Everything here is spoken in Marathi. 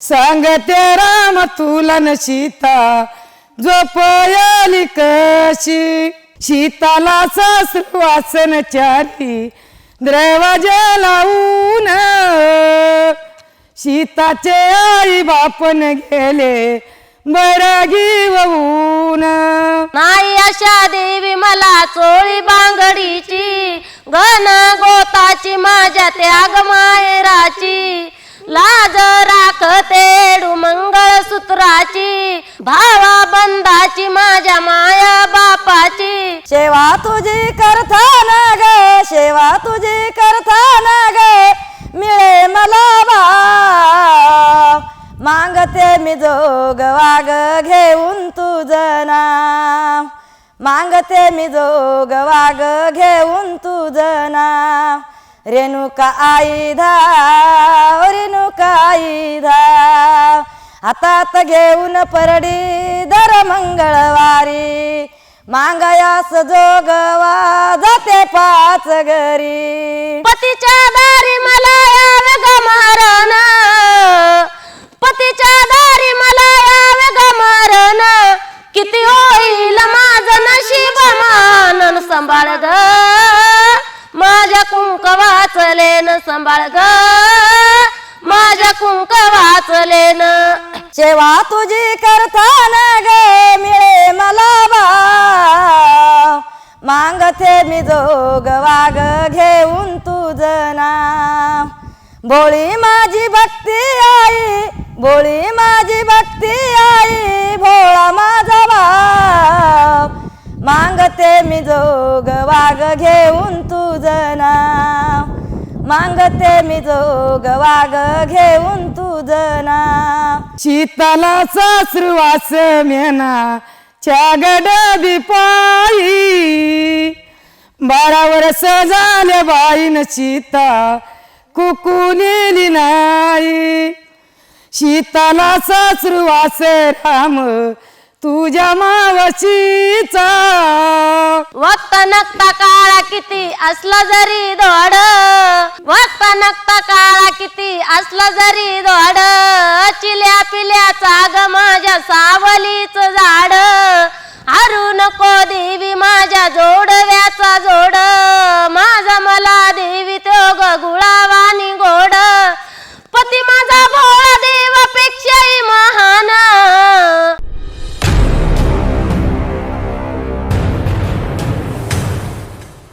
सांगते राम तुला न सीता झोपयाली कशी? शीताला सासरू वासन चारी द्रवाजा लावून सीताचे आई बापन गेले बैरागी वऊन नाही अशा देवी मला चोळी बांगडीची घन गोताची माझ्या त्याग माहेराची लाज राखते मंगळसूत्राची भावा बंधाची माझ्या माया बापाची. सेवा तुझी करताना ग सेवा तुझी करताना ग मिळे मला भाव मागते मी जोग वाग घेऊन तुझं नाव. मागते मी जोग वाग घेऊन तुझं रेणुका आई धाव रेणुका आई धाव हातात घेऊन परडी दर मंगळवारी. मांगयास जोगवा जाते पाच घरी. पतीच्या दारी मला यावे ग मारण पतीच्या दारी मला यावे ग मारण किती होईल माझं नशीब मानन सांभाळ ग न सांभाळ ग. माझ्या कुंक ना जेव्हा तुझी करताना ग मिळे मला बा मागते मी जोग वाग घेऊन तुझ नाव भोळी माझी भक्ती आई बोळी माझी भक्ती आई भोळा माझा भाव मागते मी जोग वाग घेऊन तू मागते मी जोग वाग घेऊन तुझं नाव शीताला मेना छागड दिपाई बारा वर्ष झाले बाईन सीता कुकुनेली नाही. शीताला सासरू राम तुझ्या मावशीचा वक्त नकता काळा किती असला जरी दोड वक्त नकता काळा किती असला जरी दोड चिल्या पिल्याचा ग माझ्या सावलीच झाड. हरू नको देवी माझ्या जोडव्याचा जोड.